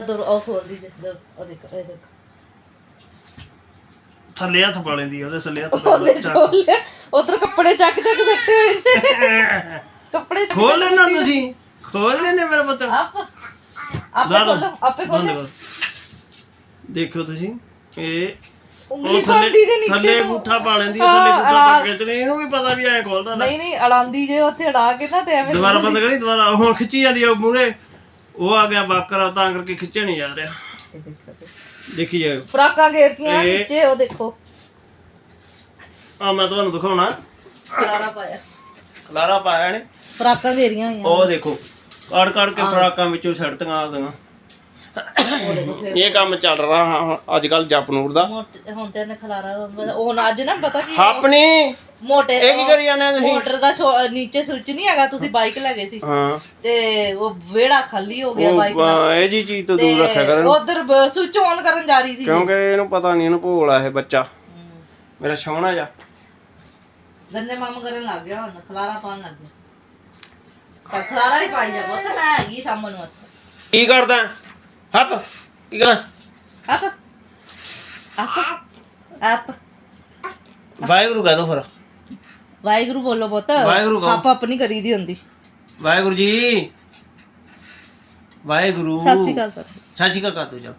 ਦਰ ਉਹ ਖੋਲਦੀ ਜੇ ਦਰ ਉਹ ਦੇਖ ਇਹ ਦੇਖ। ਥੱਲੇ ਹੱਥ ਪਾ ਲੈਂਦੀ ਆ, ਉਹਦੇ ਥੱਲੇ ਹੱਥ ਪਾ ਉਹਦੇ ਲੈ ਚੱਕ ਖੋਲਿਆ ਉਧਰ ਕੱਪੜੇ ਚੱਕ ਚੱਕ ਸੱਟੇ ਹੋਏ ਨੇ। ਕੱਪੜੇ ਚੱਕ ਖੋਲ ਲੈਣਾ ਤੁਸੀਂ। ਖੋਲ ਲੈਣੇ ਮੇਰਾ ਪੁੱਤ। ਆਪ ਆਪੇ ਲਾ ਦੋ ਖੋਲੋ ਆਪੇ ਬੰਦ ਖੋਲੋ। ਕਰੋ। ਦੇਖੋ ਤੁਸੀਂ ਇਹ ਉਂਗਲੀ ਉਹ ਥੱਲੇ ਖੋਲਦੀ ਜੇ ਨੀਚੇ ਥੱਲੇ ਨੂੰ। ਅੰਗੂਠਾ ਪਾ ਲੈਂਦੀ ਆ, ਹਾਂ, ਥੱਲੇ ਅੰਗੂਠਾ ਅੜਾ- ਪਾ ਕੇ ਤੇ ਇਹਨੂੰ ਵੀ ਪਤਾ ਵੀ ਐ ਖੋਲਦਾ ਨਾ ਨਹੀਂ ਨਹੀਂ ਅੜਾਂਦੀ ਜੇ ਉੱਥੇ ਅੜਾ ਕੇ ਨਾ ਤੇ ਐਵੇਂ ਦੁਬਾਰਾ ਬੰਦ ਕਰੀ ਦੁਬਾਰਾ। ਹੁਣ ਖਿੱਚੀ ਜਾਂਦੀ ਆ ਮੂਰੇ ਉਹ ਆ ਗਿਆ ਬਾਕਰ ਤਾਂ ਕਰਕੇ ਖਿੱਚਿਆ ਨਹੀਂ ਜਾ ਰਿਹਾ। ਇਹ ਦੇਖੋ ਤੇ। ਦੇਖੀ ਜਾਓ ਫਰਾਕਾਂ ਘੇਰਤੀਆਂ ਇਹ- ਨੀਚੇ ਉਹ ਦੇਖੋ। ਆ ਮੈਂ ਤੁਹਾਨੂੰ ਦਿਖਾਉਣਾ। ਖਲਾਰਾ ਪਾਇਆ। ਖਲਾਰਾ ਪਾਇਆ ਨੇ ਫਰਾਕਾਂ ਘੇਰੀਆਂ ਹੋਈਆਂ ਉਹ ਦੇਖੋ ਕੜ ਕੜ ਕੇ ਫਰਾਕਾਂ ਵਿੱਚੋਂ ਉਹ ਦੇਖੋ ਫਿਰ ਇਹ ਕੰਮ ਚੱਲ ਰਿਹਾ ਅੱਜ ਕੱਲ ਜਪਨੂਰ ਦਾ। ਹੁਣ ਤੇ ਇਹਨੇ ਖਲਾਰਾ ਉਹ ਅੱਜ ਨਾ ਪਤਾ ਕੀ ਆਪਣੀ ਮੋਟੇ ਇਹ ਕੀ ਕਰੀ ਜਾਂਦੇ ਆ ਤੁਸੀਂ? ਮੋਟਰ ਦਾ ਨੀਚੇ ਸੁੱਚ ਨਹੀਂ ਹੈਗਾ ਤੁਸੀਂ ਬਾਈਕ ਲੈ ਗਏ ਸੀ। ਹਾਂ। ਤੇ ਉਹ ਵਿਹੜਾ ਖਾਲੀ ਹੋ ਗਿਆ ਉਹ ਬਾਈਕ ਦਾ ਅਹ, ਇਹ ਜੀ ਚੀਜ਼ ਤੋਂ ਦੂਰ ਰੱਖਿਆ ਕਰ। ਇਹਨੂੰ, ਉਧਰ ਸੁੱਚ ਆਨ ਕਰਨ ਜਾ ਰਹੀ ਸੀ ਕਿਉਂਕਿ ਇਹਨੂੰ ਪਤਾ ਨਹੀਂ ਇਹਨੂੰ ਭੋਲਾ ਇਹ ਬੱਚਾ। ਹਮ। ਮੇਰਾ ਸੋਹਣਾ ਜਾ ਗੰਦੇ ਮਾਮ ਕਰਨ ਲੱਗ ਗਿਆ ਹੁਣ ਖਲਾਰਾ ਪਾਣ ਲੱਗ ਗਿਆ। ਤਾਂ ਖਲਾਰਾ ਹੀ ਪਾਈ ਜਾ ਬਹੁਤ ਨਾ ਹੈਗੀ ਸਾਂਭਣ ਵਾਸਤੇ। ਕੀ ਕਰਦਾ? ਹੱਪ ਕੀ ਕਰ? ਆਪ ਆਪ ਆਪ ਵਾਹਿਗੁਰੂ ਕਹਿ ਦੋ ਫਿਰ। ਵਾਹਿਗੁਰੂ ਬੋਲੋ ਪੁੱਤ। ਵਾਹਿਗੁਰੂ ਕਹੋ। ਆਪ ਆਪਣੀ ਕਰੀ ਦੀ ਹੁੰਦੀ। ਵਾਹਿਗੁਰੂ ਜੀ। ਵਾਹਿਗੁਰੂ। ਸਤਿ ਸ਼੍ਰੀ ਅਕਾਲ ਸਰ ਸਤਿ ਸ਼੍ਰੀ ਅਕਾਲ ਕਰ ਦੋ ਜਾ।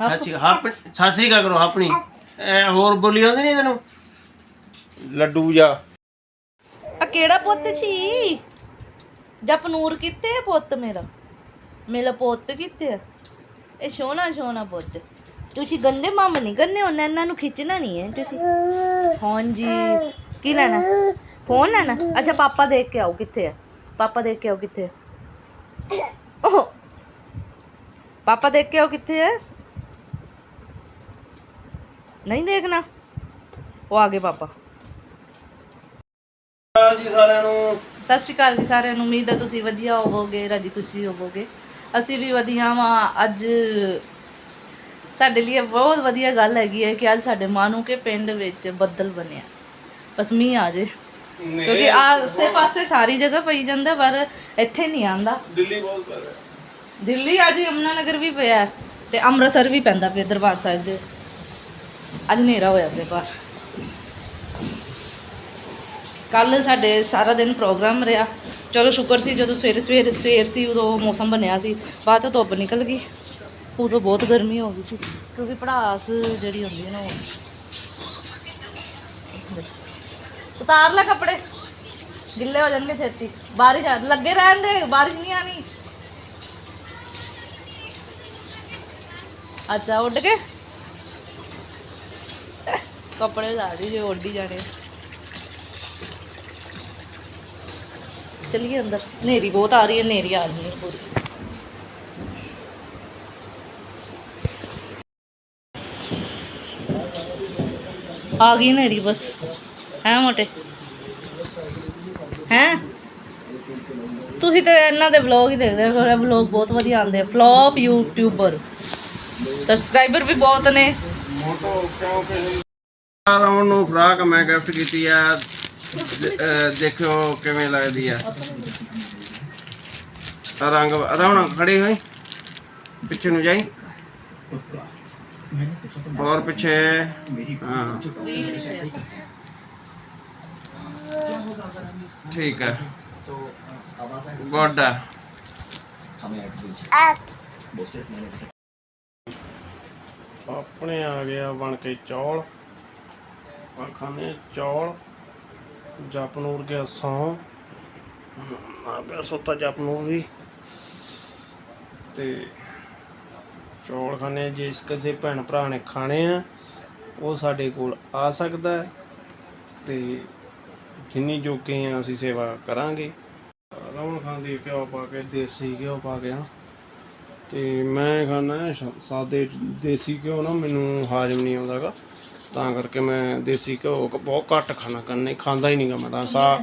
ਸਤਿ ਸ਼੍ਰੀ ਅਕਾਲ ਆਪਣੀ ਸਤਿ ਸ਼੍ਰੀ ਅਕਾਲ ਕਰੋ ਆਪਣੀ। ਐ ਹੋਰ ਬੋਲੀ ਆਉਂਦੀ ਨਹੀਂ ਤੈਨੂੰ? ਲੱਡੂ ਜਾ। ਆ ਕਿਹੜਾ ਪੁੱਤ ਸੀ? ਜਪਨੂਰ ਕਿੱਥੇ ਹੈ ਪੁੱਤ ਮੇਰਾ? ਮੇਰਾ ਪੁੱਤ ਕਿੱਥੇ ਇਹ ਸੋਹਣਾ ਸੋਹਣਾ ਪੁੱਤ। ਤੁਸੀਂ ਗੰਦੇ ਮਾਮ ਨਹੀਂ ਕਰਨੇ ਉਹਨਾਂ ਇਹਨਾਂ ਨੂੰ ਖਿੱਚਣਾ ਨਹੀਂ ਹੈ ਤੁਸੀਂ। ਹਾਂਜੀ। ਕੀ ਲੈਣਾ? ਫੋਨ ਲੈਣਾ? ਅੱਛਾ ਪਾਪਾ ਦੇਖ ਕੇ ਆਓ ਕਿੱਥੇ ਹੈ ਪਾਪਾ ਦੇਖ ਕੇ ਆਓ ਕਿੱਥੇ ਹੈ ਓਹ। ਪਾਪਾ ਦੇਖ ਕੇ ਆਓ ਕਿੱਥੇ ਹੈ ਨਹੀਂ ਦੇਖਣਾ। ਉਹ ਆ ਗਏ ਪਾਪਾ। ਜੀ ਸਾਰਿਆਂ ਨੂੰ। ਸਤਿ ਸ਼੍ਰੀ ਅਕਾਲ ਜੀ ਸਾਰਿਆਂ ਨੂੰ। ਉਮੀਦ ਹੈ ਤੁਸੀਂ ਵਧੀਆ ਹੋਵੋਗੇ ਰਾਜੀ ਖੁਸ਼ੀ ਹੋਵੋਗੇ। ਅਸੀਂ ਵੀ ਵਧੀਆ ਵਾਂ। ਅੱਜ ਸਾਡੇ ਲਈ ਬਹੁਤ ਵਧੀਆ ਗੱਲ ਹੈਗੀ ਹੈ ਕਿ ਅੱਜ ਸਾਡੇ ਮਾਨੂ ਕੇ ਪਿੰਡ ਵਿੱਚ ਬੱਦਲ ਬਣਿਆ। ਬਸ ਮੀਂਹ ਆ ਜੇ। ਕਿਉਂਕਿ ਆਸੇ ਪਾਸੇ ਸਾਰੀ ਜਗ੍ਹਾ ਪਈ ਜਾਂਦਾ ਪਰ ਇੱਥੇ ਨਹੀਂ ਆਂਦਾ ਦਿੱਲੀ ਬਹੁਤ ਕਰ ਰਿਹਾ ਦਿੱਲੀ ਅੱਜ ਯਮੁਨਾ ਨਗਰ ਵੀ ਪਿਆ ਹੈ ਤੇ ਅੰਮ੍ਰਿਤਸਰ ਵੀ ਪੈਂਦਾ ਪਿਆ ਦਰਬਾਰ ਸਾਹਿਬ ਦੇ। ਅੱਜ ਹਨੇਰਾ ਹੋਇਆ ਪਿਆ ਬਾਹਰ। ਕੱਲ ਸਾਡੇ ਸਾਰਾ ਦਿਨ ਪ੍ਰੋਗਰਾਮ ਰਿਹਾ। ਚਲੋ ਸ਼ੁਕਰ ਸੀ ਜਦੋਂ ਸਵੇਰੇ ਸਵੇਰੇ ਸਵੇਰ ਸੀ ਉਦੋਂ ਮੌਸਮ ਬਣਿਆ ਸੀ। ਬਾਅਦ ਚੋਂ ਧੁੱਪ ਨਿਕਲ ਗਈ। ਉਦੋਂ ਬਹੁਤ ਗਰਮੀ ਹੋ ਗਈ ਸੀ। ਕਿਉਂਕਿ ਪੜਾਸ ਜਿਹੜੀ ਹੁੰਦੀ ਹੈ ਨਾ ਉਹ। ਉਤਾਰ ਲੈ ਕੱਪੜੇ ਗਿੱਲੇ ਹੋ ਜਾਣਗੇ ਛੇਤੀ ਬਾਰਿਸ਼ ਆ ਲੱਗੇ ਰਹਿਣ ਦੇ ਬਾਰਿਸ਼ ਨਹੀਂ ਆਣੀ ਅੱਛਾ ਉੱਡ ਕੇ ਕੱਪੜੇ ਲਾ ਦੀ ਜੇ ਉੱਡੀ ਜਾਣੇ ਚਲਿਏ ਅੰਦਰ ਨੇਰੀ ਬਹੁਤ ਆ ਰਹੀ ਹੈ ਨੇਰੀ ਆ ਰਹੀ ਹੈ ਪੂਰੀ ਆ ਗਈ ਨੇਰੀ ਬਸ ਹੈ ਮੋਟੇ? ਹੈ? ਤੁਸੀਂ ਤੇ ਇਹਨਾਂ ਦੇ ਵਲੌਗ ਹੀ ਦੇਖਦੇ ਹੋ ਤੁਹਾਡੇ ਵਲੌਗ ਬਹੁਤ ਵਧੀਆ ਆਉਂਦੇ ਆ। ਫਲॉप ਯੂਟਿਊਬਰ ਸਬਸਕ੍ਰਾਈਬਰ ਵੀ ਬਹੁਤ ਨੇ। ਮੋਟੋ ਕਿਉਂਕਿ ਰਾਉਣ ਨੂੰ ਫਰਾਕ ਮੈਂ ਗਿਫਟ ਕੀਤੀ ਆ। ਦੇਖਿਓ ਕਿਵੇਂ ਲੱਗਦੀ ਆ। ਆਹ ਰੰਗ ਰਾਉਣ ਖੜੀ ਹੋਈ। ਪਿੱਛੇ ਨੂੰ ਜਾਈ। ਹੋਰ ਪਿੱਛੇ ਹਾਂ। ਠੀਕ ਹੈ। ਗੁੱਡ ਆ ਆਪਣੇ ਆ ਗਿਆ ਬਣ ਕੇ ਚੌਲ। ਆ ਖਾਣੇ ਚੌਲ। ਜਪਨੂਰ ਗਿਆ ਸੌ। ਆ ਪਿਆ ਸੁੱਤਾ ਜਪਨੂਰ ਵੀ। ਤੇ ਚੌਲ ਖਾਣੇ ਜਿਸ ਕਿਸੇ ਭੈਣ ਭਰਾ ਨੇ ਖਾਣੇ ਆ ਉਹ ਸਾਡੇ ਕੋਲ ਆ ਸਕਦਾ ਤੇ ਜਿੰਨੀ ਜੋਗੇ ਆ ਅਸੀਂ ਸੇਵਾ ਕਰਾਂਗੇ। ਰਵਣ ਖਾਂਦੀ ਘਿਓ ਪਾ ਕੇ ਦੇਸੀ ਘਿਓ ਪਾ ਕੇ ਨਾ ਤੇ ਮੈਂ ਖਾਣਾ ਸਾਦੇ ਦੇਸੀ ਘਿਓ ਨਾ ਮੈਨੂੰ ਹਾਜ਼ਮ ਨਹੀਂ ਆਉਂਦਾਗਾ ਤਾਂ ਕਰਕੇ ਮੈਂ ਦੇਸੀ ਘਿਓ ਬਹੁਤ ਘੱਟ ਖਾਣਾ ਕਰਨੇ ਖਾਂਦਾ ਹੀ ਨਹੀਂਗਾ ਮੈਂ ਤਾਂ। ਸਾਗ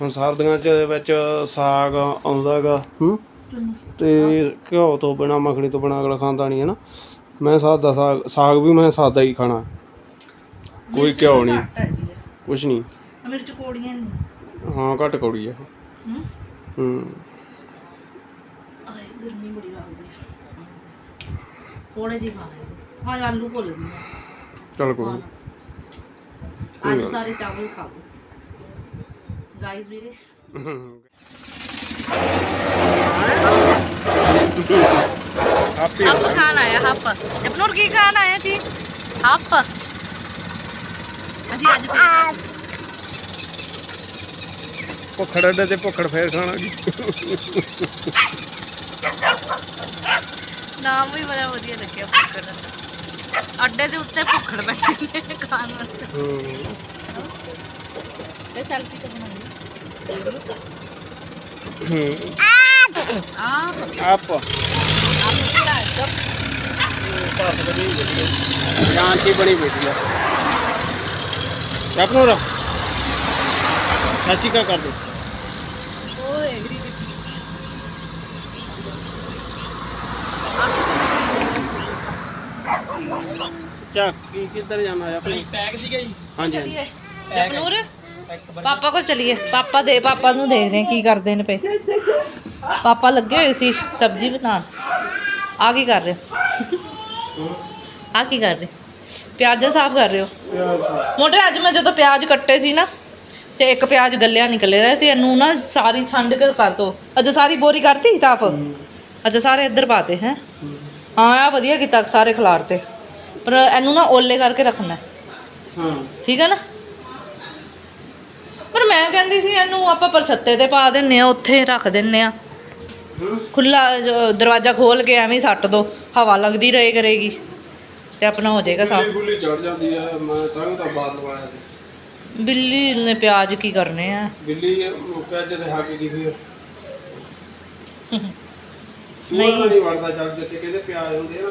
ਹੁਣ ਸਰਦੀਆਂ ਚ ਵਿੱਚ ਸਾਗ ਆਉਂਦਾਗਾ ਹੂੰ। ਤੇ ਘਿਓ ਤੋਂ ਬਿਨਾ ਮੱਖਣੀ ਤੋਂ ਬਿਨਾ ਅਗਲਾ ਖਾਂਦਾ ਨਹੀਂ ਹੈ ਨਾ ਮੈਂ ਸਾਦਾ ਸਾਗ ਸਾਗ ਵੀ ਮੈਂ ਸਾਦਾ ਹੀ ਖਾਣਾ। ਕੋਈ ਘਿਓ ਨਹੀਂ। ਕੁਛ ਨਹੀਂ। ਮਿਰਚ ਕੋੜੀਆਂ ਨਹੀਂ ਹਾਂ ਘੱਟ ਕੌੜੀ ਆ। ਹੂੰ? ਹੂੰ। ਆਏ ਗਰਮੀ ਬੜੀ ਲੱਗਦੀ ਹੈ ਥੋੜੇ ਜਿਹੀ ਖਾਣੇ ਸੀ। ਹਾਂ ਆਲੂ ਭੁੱਲ ਗਈ ਮੈਂ ਚਲ ਕੋਈ ਅੱਜ ਸਾਰੇ ਚਾਵਲ ਖਾ ਲਓ ਗਾਇਸ ਵੀਰੇ? ਆਪੇ ਹੱਪ ਖਾਣ ਆਇਆ ਹੱਪ। ਜਪਨੂਰ ਕੀ ਖਾਣ ਆਇਆ ਜੀ? ਹੱਪ। ਅਸੀਂ ਅੱਜ ਭੁੱਖੜ ਅੱਡੇ ਤੇ ਭੁੱਖੜ ਫੇਰ ਖਾਣਾ ਜੀ। ਨਾਮ ਵੀ ਬੜਾ ਵਧੀਆ ਲੱਗਿਆ ਭੁੱਖੜ ਦਾ। ਅੱਡੇ ਦੇ ਉੱਤੇ ਭੁੱਖੜ ਬੈਠੇ ਨੇ ਖਾਣ ਵਾਸਤੇ। ਹੂੰ। ਤੇ ਸੈਲਫੀ ਤਾਂ ਬਣਾਉਂਗੀ ਹੂੰ। ਆ ਆਪ। ਕੀ ਬਣੀ ਬੈਠੀ ਆ ਆਪਨੋ ਰ ਸੱਚੀ ਕਾ ਕਰ ਦੋ। ਉਹ ਐਗਰੀ ਕੀਤੀ ਚੱਕ ਕੀ ਕਿੱਧਰ ਜਾਣਾ ਹੈ ਆਪਣੀ? ਪੈਕ ਸੀਗਾ ਜੀ। ਹਾਂਜੀ ਹਾਂਜੀ। ਜਪਨੂਰ? ਪਾਪਾ ਕੋਲ ਚਲੀਏ। ਪਾਪਾ ਦੇ ਪਾਪਾ ਨੂੰ ਦੇਖਦੇ ਹਾਂ ਕੀ ਕਰਦੇ ਨੇ ਪਏ। ਪਾਪਾ ਲੱਗੇ ਹੋਏ ਸੀ ਸਬਜ਼ੀ ਬਣਾਉਣ। ਆ ਕੀ ਕਰ ਰਹੇ ਆ ਕੀ ਕਰ ਰਹੇ? ਪਿਆਜ਼ਾਂ ਸਾਫ਼ ਕਰ ਰਹੇ ਹੋ? ਪਿਆਜ਼ ਮੋਟੇ ਅੱਜ ਮੈਂ ਜਦੋਂ ਪਿਆਜ਼ ਕੱਟੇ ਸੀ ਨਾ ਤੇ ਇੱਕ ਪਿਆਜ਼ ਗੱਲਿਆ ਨਿਕਲੇ ਰਿਹਾ ਸੀ ਇਹਨੂੰ ਨਾ ਸਾਰੀ ਛੰਡ ਕੇ ਕਰ ਦੋ। ਅੱਛਾ ਸਾਰੀ ਬੋਰੀ ਕਰਤੀ ਸਾਫ਼? ਅੱਛਾ ਸਾਰੇ ਇੱਧਰ ਪਾਤੇ ਹੈ? ਹਾਂ। ਆ ਵਧੀਆ ਕੀਤਾ ਸਾਰੇ ਖਿਲਾਰਤੇ ਪਰ ਇਹਨੂੰ ਨਾ ਓਲੇ ਕਰਕੇ ਰੱਖਣਾ। ਹੈ। ਠੀਕ ਹੈ ਨਾ? ਪਰ ਮੈਂ ਕਹਿੰਦੀ ਸੀ ਇਹਨੂੰ ਆਪਾਂ ਪਰਛੱਤੇ ਤੇ ਪਾ ਦਿੰਨੇ ਆ ਉੱਥੇ ਰੱਖ ਦਿੰਨੇ ਆ। ਖੁੱਲਾ ਦਰਵਾਜ਼ਾ ਖੋਲ ਕੇ ਐਵੇਂ ਸੱਟ ਦੋ ਹਵਾ ਲੱਗਦੀ ਰਹੇ ਕਰੇਗੀ। ਤੇ ਆਪਣਾ ਹੋ ਜਾਏਗਾ ਸਾਫ਼। ਗੁੱਲੀ ਚੜ ਜਾਂਦੀ ਆ ਮੈਂ ਤਾਂ ਤਾਂ ਬਾਹਰ ਲਵਾਇਆ ਸੀ। ਬਿੱਲੀ ਨੇ ਪਿਆਜ਼ ਕੀ ਕਰਨੇ ਆ? ਬਿੱਲੀ ਕਹਿ ਜਦੇ ਹੱਕ ਗਈ ਫਿਰ ਨਹੀਂ। ਨਹੀਂ ਵੜਦਾ ਚੱਲ ਜਿੱਥੇ ਕਹਿੰਦੇ ਪਿਆਜ਼ ਹੁੰਦੇ ਆ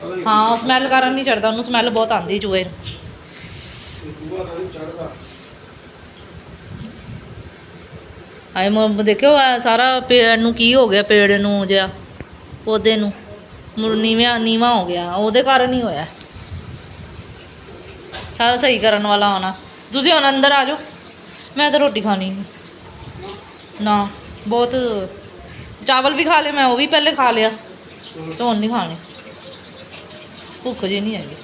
ਪਤਾ ਨਹੀਂ ਹਾਂ ਸਮੈਲ ਕਾਰਨ ਨਹੀਂ ਚੜਦਾ ਉਹਨੂੰ ਸਮੈਲ ਬਹੁਤ ਆਉਂਦੀ ਚੂਹੇ ਨੂੰ। ਦੂਆ ਤਾਂ ਨਹੀਂ ਚੜਦਾ ਆਏ ਮ ਦੇਖਿਓ ਆਹ ਸਾਰਾ ਪੇੜ ਨੂੰ ਕੀ ਹੋ ਗਿਆ ਪੇੜ ਨੂੰ ਜਿਆ ਪੌਦੇ ਨੂੰ। ਮੁਰ ਨੀਵਾਂ ਨੀਵਾਂ ਹੋ ਗਿਆ ਉਹਦੇ ਕਾਰਨ ਹੀ ਹੋਇਆ। ਸਾਰਾ ਸਹੀ ਕਰਨ ਵਾਲਾ ਆਉਣਾ ਤੁਸੀਂ ਹੁਣ ਅੰਦਰ ਆ ਜਾਓ। ਮੈਂ ਤਾਂ ਰੋਟੀ ਖਾਣੀ ਨਹੀਂ ਨਾ ਬਹੁਤ ਚਾਵਲ ਵੀ ਖਾ ਲਏ ਮੈਂ ਉਹ ਵੀ ਪਹਿਲੇ ਖਾ ਲਿਆ। ਤੇ ਹੁਣ ਨਹੀਂ ਖਾਣੇ। ਭੁੱਖ ਜੀ ਨਹੀਂ ਹੈਗੀ।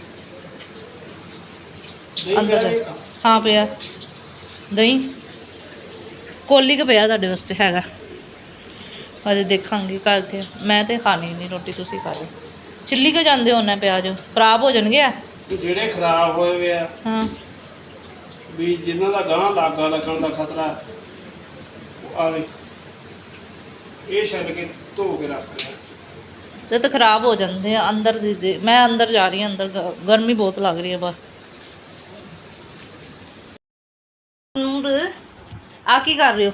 ਅੰਦਰ ਜਾ। ਹਾਂ ਪਿਆ। ਦਹੀਂ? ਕੋਲੀ ਕ ਪਿਆ ਤੁਹਾਡੇ ਵਾਸਤੇ ਹੈਗਾ। ਅਜੇ ਦੇਖਾਂਗੇ ਕਰਕੇ। ਮੈਂ ਤੇ ਖਾਣੀ ਨਹੀਂ ਰੋਟੀ ਤੁਸੀਂ ਖਾ ਲਓ। ਚਿੱਲੀ ਕੇ ਜਾਂਦੇ ਹੋ ਨਾ ਪਿਆਜ਼? ਖਰਾਬ ਹੋ ਜਾਣਗੇ ਜਿਹੜੇ ਖਰਾਬ ਹੋਏ ਵੇ ਆ। ਹਾਂ। ਵੀ ਜਿਨ੍ਹਾਂ ਦਾ ਗਾਂ ਲਾਗਾ ਲੱਗਣ ਦਾ ਖਤਰਾ ਆਵੇ ਇਹ ਛੱਡ ਕੇ ਧੋ ਕੇ ਰੱਖ ਲਿਆ ਤੇ ਤਾਂ ਖਰਾਬ ਹੋ ਜਾਂਦੇ ਆ ਅੰਦਰ ਦੀ ਮੈਂ ਅੰਦਰ ਜਾ ਰਹੀ ਹਾਂ ਅੰਦਰ ਗ- ਗਰਮੀ ਬਹੁਤ ਲੱਗ ਰਹੀ ਹੈ ਬਾਹਰ ਨੂਰ ਆ ਕੀ ਕਰ ਰਹੇ ਹੋ?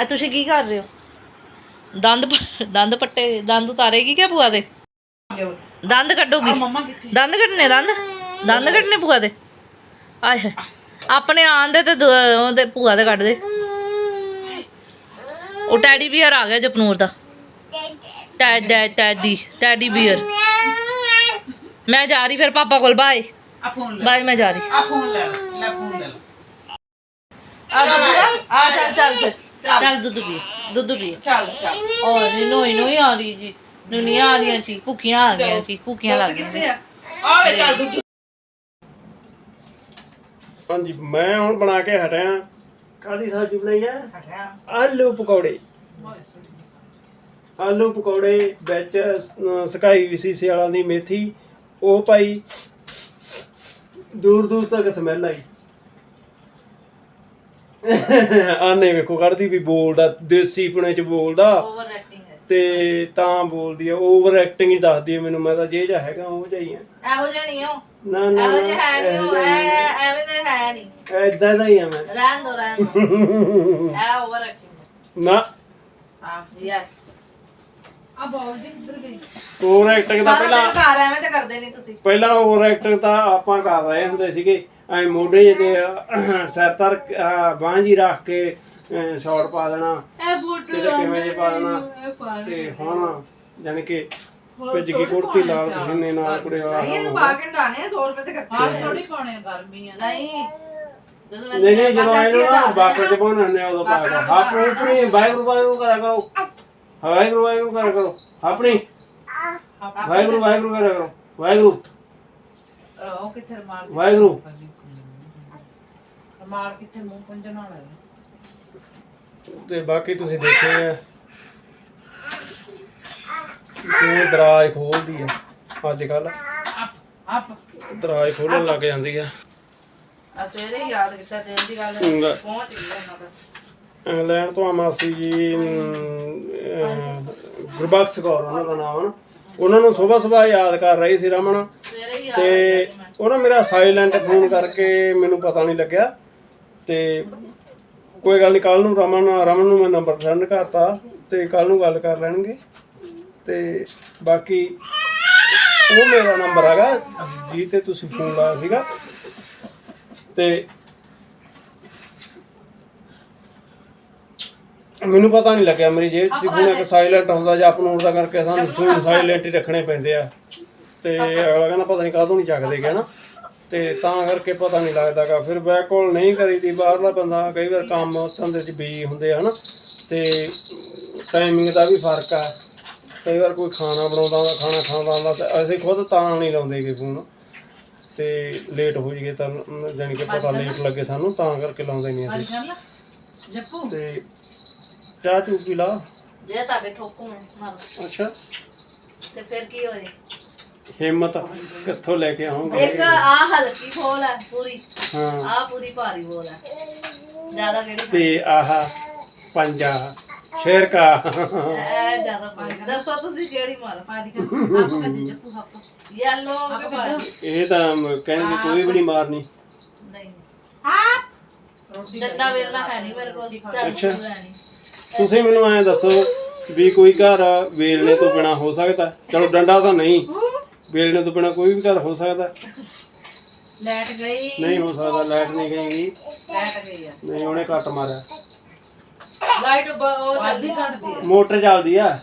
ਆ ਤੁਸੀਂ ਕੀ ਕਰ ਰਹੇ ਹੋ? ਦੰਦ ਪ- ਦੰਦ ਪੱਟੇ ਦੰਦ ਉਤਾਰੇਗੀ ਕਿਆ ਭੂਆ ਦੇ? ਦੰਦ ਕੱਢੋਗੀ। ਦੰਦ ਕੱਢਨੇ ਦੰਦ? ਦੰਦ ਕੱਢਨੇ ਭੂਆ ਦੇ? ਆਏ ਹਾਏ। ਆਪਣੇ ਆਣ ਦੇ ਤੇ ਦ- ਉਹਦੇ ਭੂਆ ਦੇ ਕੱਢ ਦੇ। ਉਹ ਟੈਡੀ ਬੀਅਰ ਆ ਗਿਆ ਜਪਨੂਰ ਦਾ। ਟੈ ਟੈ ਟੈਡੀ ਟੈਡੀ ਬੀਅਰ ਮੈਂ ਜਾ ਰਹੀ ਫਿਰ ਪਾਪਾ ਕੋਲ ਬਾਏ ਆ ਫੋਨ ਲੈ। ਬਾਏ ਮੈਂ ਜਾ ਰਹੀ। ਆ ਫੋਨ ਲੈ ਲੈ ਫੋਨ ਲੈ ਆ ਆ ਚੱਲ ਚੱਲ ਫਿਰ। ਚੱਲ। ਦੁੱਧ ਪੀ ਦੁੱਧ ਪੀ। ਚੱਲ ਚੱਲ। ਔਰ ਨੋਈ ਨੋਈ ਆ ਰਹੀ ਜੀ। ਦੁਨੀਆ ਆ ਰਹੀਆਂ ਸੀ ਭੁੱਖੀਆਂ ਆ ਗਈਆਂ ਸੀ ਭੁੱਖੀਆਂ ਲੱਗ ਗਈਆਂ ਆ? ਆਵੇ ਚੱਲ ਦੂਜੀ ਹਾਂਜੀ ਮੈਂ ਹੁਣ ਬਣਾ ਕੇ ਹਟਿਆ ਕਾਦੀ ਸਬਜ਼ੀ ਬਣਾਈ ਆ ਆਲੂ ਪਕੌੜੇ ਆਲੂ ਪਕੌੜੇ ਵਿੱਚ ਸੁਕਾਈ ਵੀ ਸੀ ਸਿਆਲਾਂ ਦੀ ਮੇਥੀ ਉਹ ਪਾਈ ਦੂਰ ਦੂਰ ਤੱਕ ਸਮੈਲ ਆਈ ਆਨੇ ਵੇਖੋ ਕਰਦੀ ਵੀ ਬੋਲਦਾ ਦੇਸੀ ਪੁਣੇ ਚ ਬੋਲਦਾ ਓਵਰ ਐਕਟਿੰਗ ਤੇ ਤਾਂ ਬੋਲਦੀ ਆ ਓਵਰ ਐਕਟਿੰਗ ਹੀ ਦੱਸਦੀ ਆ ਮੈਨੂੰ ਮੈਂ ਤਾਂ ਜੇ ਜਾ ਹੈਗਾ ਉਹ ਜਾਈ ਆ। ਇਹੋ ਜਿਹਾ ਨਹੀਂ ਉਹ। ਨਾ ਨਾ ਇਹੋ ਜਿਹਾ ਹੈ ਨਹੀਂ ਉਹ ਐ- ਐਵੇਂ ਦੇ ਹੈ ਨਹੀਂ। ਐਦਾਂ ਦਾ ਹੀ ਆ ਮੈਂ। ਰਹਿਣ ਦੋ ਰਹਿਣ ਦੋ। ਐ ਓਵਰ ਐਕਟਿੰਗ ਨਾ। ਹਾਂ ਯੈਸ ਆ ਬਾਲ ਜੀ ਕਿੱਧਰ ਗਈ ਓਵਰ ਐਕਟਿੰਗ ਦਾ ਸਾਰਾ ਪਹਿਲਾਂ ਦਿਨ ਘਰ ਐਵੇਂ ਤੇ ਕਰਦੇ ਨਹੀਂ ਤੁਸੀਂ। ਪਹਿਲਾਂ ਓਵਰ ਐਕਟਿੰਗ ਤਾਂ ਆਪਾਂ ਕਰ ਰਹੇ ਹੁੰਦੇ ਸੀਗੇ। ਐ ਮੋਢੇ ਜਿਹੇ ਤੇ ਅਹ, ਸਿਰ ਤਰ ਬਾਂਹ ਜੀ ਰੱਖ ਕੇ ਸ਼ਾਰਟ ਪਾ ਦੇਣਾ। ਇਹ ਬੂਟ ਕਿਤੇ ਕਿਵੇਂ ਜੇ ਪਾ ਦੇਣਾ। ਤੇ ਹੁਣ ਜਾਨੀ ਕਿ ਭਿੱਜ ਗਈ ਕੁੜਤੀ ਲਾਲ ਪਸੀਨੇ ਨਾਲ ਕੁੜੇ ਵਾਲਾ ਇਹਨੂੰ ਪਾ ਕੇ ਡਾਣੇ 100 ਰੁਪਏ ਤੇ ਖਰਚੇ ਆ। ਥੋੜੀ ਪਾਉਣੇ ਆ, ਗਰਮੀ ਆ ਨਹੀਂ। ਜਦੋਂ ਨਹੀਂ ਨਹੀਂ ਜਦੋਂ ਇਹਨੂੰ ਨਾ ਬਾਕਰ ਚ ਪਾਉਣਾ ਨੇ ਉਦੋਂ ਪਾ ਦੋ ਹੱਥ ਉੱਪਰੀ ਬਾਈ ਰੁਪਏ ਨੂੰ ਕਰਾ ਕਰੋ। ਵਾਹਿਗੁਰੂ ਵਾਹਿਗੁਰੂ ਕਰਿਆ ਕਰੋ। ਆਪਣੀ। ਵਾਹਿਗੁਰੂ ਵਾਹਿਗੁਰੂ ਕਰਿਆ ਕਰੋ। ਵਾਹਿਗੁਰੂ। ਉਹ ਕਿੱਥੇ ਰਮਾਲ ਵਾਹਿਗੁਰੂ। ਰਮਾਲ ਕਿੱਥੇ ਮੂੰਹ ਪੁੰਝਣ ਵਾਲਾ ਹੈ? ਤੇ ਬਾਕੀ ਤੁਸੀਂ ਦੇਖਿਆ ਆ ਕਿਵੇਂ ਦਰਾਜ ਖੋਲਦੀ ਆ ਅੱਜ ਕੱਲ ਆਪ ਦਰਾਜ ਖੋਲਣ ਲੱਗ ਜਾਂਦੀ ਆ। ਆ ਸਵੇਰੇ ਹੀ ਯਾਦ ਕੀਤਾ ਤੇ ਇਹਦੀ ਗੱਲ ਹੂੰ। ਪਹੁੰਚ ਗਈ ਉਹਨਾਂ ਦਾ ਇੰਗਲੈਂਡ ਤੋਂ ਆ ਮਾਸੀ ਜੀ ਗੁਰਬਖਸ਼ ਕੌਰ ਉਹਨਾਂ ਦਾ ਨਾਮ ਹਨ ਉਹਨਾਂ ਨੂੰ ਸਵੇਰ ਸਵੇਰ ਯਾਦ ਕਰ ਰਹੀ ਸੀ ਰਮਨ। ਤੇ ਉਹਨਾਂ ਮੇਰਾ ਸਾਇਲੈਂਟ ਫੋਨ ਕਰਕੇ ਮੈਨੂੰ ਪਤਾ ਨਹੀਂ ਲੱਗਿਆ। ਤੇ ਕੋਈ ਗੱਲ ਨਹੀਂ ਕੱਲ ਨੂੰ ਰਮਨ ਰਮਨ ਨੂੰ ਮੈਂ ਨੰਬਰ ਸੈਂਡ ਕਰਤਾ ਤੇ ਕੱਲ ਨੂੰ ਗੱਲ ਕਰ ਲੈਣਗੇ। ਤੇ ਬਾਕੀ ਉਹ ਮੇਰਾ ਨੰਬਰ ਹੈਗਾ ਜੀ ਤੇ ਤੁਸੀਂ ਫੋਨ ਲਾਇਆ ਸੀਗਾ। ਤੇ ਮੈਨੂੰ ਪਤਾ ਨਹੀਂ ਲੱਗਿਆ ਮੇਰੀ ਜੇਬ 'ਚ ਫੋਨ ਇੱਕ ਸਾਇਲੈਂਟ ਹੁੰਦਾ ਜਾਂ ਅਪਲੋਡ ਦਾ ਕਰਕੇ ਸਾਨੂੰ ਫੋਨ ਸਾਇਲੈਂਟ ਹੀ ਰੱਖਣੇ ਪੈਂਦੇ ਆ। ਤੇ ਅਗਲਾ ਕਹਿੰਦਾ ਪਤਾ ਨਹੀਂ ਕਾਹਤੋਂ ਨਹੀਂ ਚੱਕਦੇ ਗਿਆ ਨਾ ਤੇ ਤਾਂ ਕਰਕੇ ਪਤਾ ਨਹੀਂ ਲੱਗਦਾਗਾ ਫਿਰ ਬੈਕ ਕਾਲ ਨਹੀਂ ਕਰੀਦੀ ਬਾਹਰਲਾ ਬੰਦਾ ਕਈ ਵਾਰ ਕੰਮ ਧੰਦੇ 'ਚ ਬਿਜ਼ੀ ਹੁੰਦੇ ਹਨਾ। ਤੇ ਟਾਈਮਿੰਗ ਦਾ ਵੀ ਫ਼ਰਕ ਆ। ਕਈ ਵਾਰ ਕੋਈ ਖਾਣਾ ਬਣਾਉਂਦਾ ਹੁੰਦਾ ਖਾਣਾ ਖਾਂਦਾ ਹੁੰਦਾ ਤੇ ਅਸੀਂ ਖੁਦ ਤਾਂ ਨਹੀਂ ਲਾਉਂਦੇਗੇ ਫੋਨ ਤੇ ਲੇਟ ਹੋ ਜਾਈਏ ਤਾਂ ਜਾਣੀ ਕਿ ਪਤਾ ਲੇਟ ਲੱਗੇ ਸਾਨੂੰ ਤਾਂ ਕਰਕੇ ਲਾਉਂਦੇ ਨਹੀਂ ਅਸੀਂ। ਜੱਪੂ। ਤੇ ਚਾਹ ਚੂ ਪੀ ਲਾ। ਜੇ ਤੁਹਾਡੇ ਠੋਕੂ ਨੇ ਮਾਰੋ। ਅੱਛਾ। ਤੇ ਫਿਰ ਕੀ ਹੋਏ? ਹਿੰਮਤ ਕਿੱਥੋਂ ਲੈ ਕੇ ਆਉਂਗੇ? ਇੱਕ ਆ ਹਲਕੀ ਬੋਲ ਹੈ ਪੂਰੀ। ਹਾਂ। ਆ ਪੂਰੀ ਭਾਰੀ ਬੋਲ ਹੈ ਜ਼ਿਆਦਾ ਕਿਹੜੀ ਤੇ ਆਹ ਪੰਜਾ ਸ਼ੇਰ ਕਾ। ਐ ਜ਼ਿਆਦਾ ਭਾਰੀ। ਦੱਸੋ ਤੁਸੀਂ ਕਿਹੜੀ ਮਾਰੋ? ਪਾਦੀ ਕਰ ਆਪ ਕਦੇ ਜੱਪੂ ਹੱਪ ਯੈਲੋ ਕਿ ਭਾਰੀ। ਇਹ ਤਾਂ ਕਹਿੰਦੇ ਕੋਈ ਵੀ ਨਹੀਂ ਮਾਰਨੀ। ਨਹੀਂ। ਆਪ। ਰੋਟੀ ਡੰਡਾ ਵੇਲਣਾ ਹੈ ਨਹੀਂ ਮੇਰੇ ਕੋਲ। ਝਾੜੂ ਅੱਛਾ। ਹੈ ਨਹੀਂ। ਤੁਸੀਂ ਮੈਨੂੰ ਐਂ ਦੱਸੋ ਵੀ ਕੋਈ ਘਰ ਵੇਲਣੇ ਤੋਂ ਬਿਨਾ ਹੋ ਸਕਦਾ? ਚਲੋ ਡੰਡਾ ਤਾਂ ਨਹੀਂ। ਵੇਲਣੇ ਤੋਂ ਬਿਨਾ ਕੋਈ ਵੀ ਘਰ ਹੋ ਸਕਦਾ। ਲੈਟ ਗਈ। ਨਹੀਂ ਹੋ ਸਕਦਾ ਲਾਈਟ ਨਹੀਂ ਗਈ। ਲੈਟ ਗਈ ਆ। ਨਹੀਂ ਉਹਨੇ ਕੱਟ ਮਾਰਿਆ। ਲਾਈਟ ਉਹ ਪਾਦੀ ਕੱਢਦੀ ਆ। ਮੋਟਰ ਚੱਲਦੀ ਆ।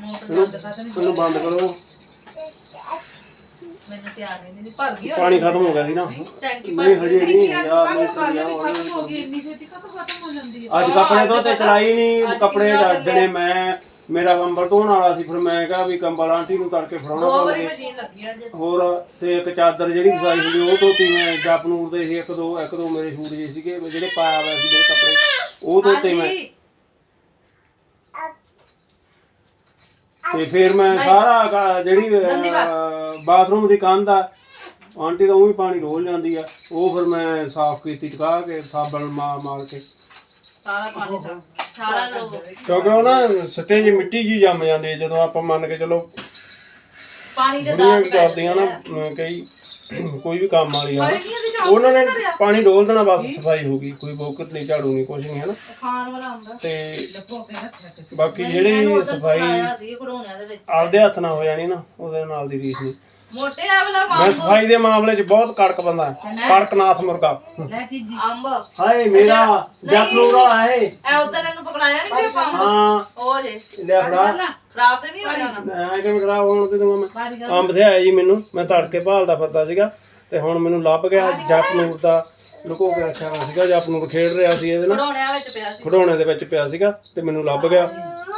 ਮੋਟਰ ਬੰਦ ਕਰ ਦੇ ਉਹਨੂੰ ਬੰਦ ਕਰੋ। ਮੈਨੂੰ ਧਿਆਨ ਨਹੀਂ ਦਿੰਦੀ ਭਰ ਗਈ ਪਾਣੀ ਖਤਮ ਹੋ ਗਿਆ ਸੀ ਨਾ। ਟੈਂਕੀ ਨਹੀਂ ਹਜੇ ਨਹੀਂ ਯਾਰ ਨਹੀਂ ਖਤਮ ਹੋ ਗਈ ਇੰਨੀ ਛੇਤੀ ਕਦੋਂ ਖਤਮ ਹੋ ਜਾਂਦੀ ਆ। ਅੱਜ ਕੱਪੜੇ ਤੋਂ ਤੇ ਚਲਾਈ ਨਹੀਂ ਕੱਪੜੇ ਜਣੇ ਮੈਂ। ਮੇਰਾ ਕੰਬਲ ਧੋਣ ਵਾਲਾ ਸੀ ਫਿਰ ਮੈਂ ਕਿਹਾ ਵੀ ਕੰਬਲ ਆਂਟੀ ਨੂੰ ਤੜਕੇ ਫੜਾਉਣਾ ਦੋ ਮਸ਼ੀਨ ਲੱਗੀ ਆ ਜੇ। ਹੋਰ ਤੇ ਇੱਕ ਚਾਦਰ ਜਿਹੜੀ ਵਿਛਾਈ ਹੁੰਦੀ ਉਹ ਧੋਤੀ ਮੈਂ ਜਪਨੂਰ ਦੇ ਸੀ ਇੱਕ ਦੋ ਇੱਕ ਦੋ ਮੇਰੇ ਸੂਟ ਜੇ ਸੀਗੇ ਜਿਹੜੇ ਪਾਇਆ ਹੋਇਆ ਸੀ ਮੇਰੇ ਕੱਪੜੇ ਉਹ ਧੋਤੇ ਮੈਂ। ਹਾਂਜੀ। ਤੇ ਫਿਰ ਮੈਂ ਸਾਰਾ ਕ- ਜਿਹੜੀ ਅਹ, ਬਾਥਰੂਮ ਦੀ ਕੰਧ ਆ ਆਂਟੀ ਤਾਂ ਉਹ ਵੀ ਪਾਣੀ ਰੋਲ ਜਾਂਦੀ ਆ ਉਹ ਫਿਰ ਮੈਂ ਸਾਫ਼ ਕੀਤੀ ਚਕਾ ਕੇ ਸਾਬਣ ਮਾਰ ਮਾਰ ਕੇ। ਸਾਰਾ ਪਾਣੀ ਸਾ ਸਾਰਾ ਲੋਕ। ਕਿਉਂਕਿ ਉਹ ਨਾ ਸੱਟੇ ਜੀ ਮਿੱਟੀ ਜੀ ਜੰਮ ਜਾਂਦੀ ਹੈ ਜਦੋਂ ਆਪਾਂ ਮੰਨ ਕੇ ਚਲੋ ਪਾਣੀ ਦੇ ਬੁੜੀਆਂ ਵੀ ਕਰਦੀਆਂ ਨਾ ਅਮ, ਕਈ ਕੋਈ ਵੀ ਕੰਮ ਵਾਲੀ ਆ ਨਾ, ਉਹਨਾਂ ਨੇ ਪਾਣੀ ਡੋਲ ਦੇਣਾ ਬਸ ਸਫ਼ਾਈ ਹੋ ਗਈ ਕੋਈ ਬੋਕਤ ਨਹੀਂ ਝਾੜੂ ਨਹੀਂ ਕੁਛ ਨਹੀਂ ਹੈ ਨਾ ਖਾਣ ਵਾਲਾ ਹੁੰਦਾ। ਤੇ ਬਾਕੀ ਜਿਹੜੀ ਸਫ਼ਾਈ ਸੀ ਘੜੋਣਿਆਂ ਦੇ ਵਿੱਚ। ਆਪਦੇ ਹੱਥ ਨਾਲ ਹੋ ਜਾਣੀ ਨਾ ਉਹਦੇ ਨਾਲ ਦੀ ਰੀਸ ਨਹੀਂ। ਮੋਟੇ ਆ ਵਾਲਾ ਮੈਂ ਸਫ਼ਾਈ ਦੇ ਮਾਮਲੇ 'ਚ ਬਹੁਤ ਕੜਕ ਬੰਦਾ ਕੜਕਨਾਥ ਮੁਰਗਾ। ਲੈ ਚੀਜੀ। ਅੰਬ। ਹਾਏ ਮੇਰਾ ਜਪਨੂਰਾ ਹੈ। ਐ ਉਧਰ ਇਹਨੂੰ ਪਕੜਾਇਆ ਨਹੀਂ ਸੀ ਆਪਾਂ? ਹਾਂ। ਉਹ ਜੇ। ਲੈ ਫੜਾ। ਖਰਾਬ ਤੇ ਨਹੀਂ ਹੋ ਜਾਣਾ ਮੈਂ ਕਿਵੇਂ ਖਰਾਬ ਹੋਣ ਤੇ ਮੈਂ ਕਰ ਅੰਬ ਤੇ ਆਇਆ ਜੀ ਮੈਨੂੰ। ਮੈਂ ਤੜਕੇ ਭਾਲਦਾ ਫਿਰਦਾ ਸੀਗਾ ਤੇ ਹੁਣ ਮੈਨੂੰ ਲੱਭ ਗਿਆ ਜਪਨੂਰ ਦਾ ਲੁਕੋ ਕੇ ਰੱਖਿਆ ਹੋਇਆ ਸੀਗਾ। ਜਪਨੂਰ ਖੇਡ ਰਿਹਾ ਸੀ ਇਹਦੇ ਨਾਲ। ਘੜੋਣਿਆਂ ਵਿੱਚ ਪਿਆ ਸੀ। ਖਡੌਣੇ ਦੇ ਵਿੱਚ ਪਿਆ ਸੀਗਾ ਤੇ ਮੈਨੂੰ ਲੱਭ ਗਿਆ।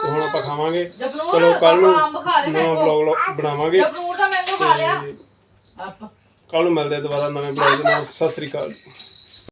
ਤੇ ਹੁਣ ਆਪਾਂ ਖਾਵਾਂਗੇ। ਚਲੋ ਕੱਲ ਨੂੰ ਅੰਬ ਖਾ ਲੈ ਨਵਾਂ ਵਲੌਗ ਬਣਾਵਾਂਗੇ। ਮੈਂਗੋ ਖਾ ਲਿਆ। ਆਪ ਕੱਲ ਨੂੰ ਮਿਲਦੇ ਆ ਦੁਬਾਰਾ ਨਵੇਂ ਵਲੌਗ ਨਾਲ। ਸਤਿ ਸ੍ਰੀ ਅਕਾਲ।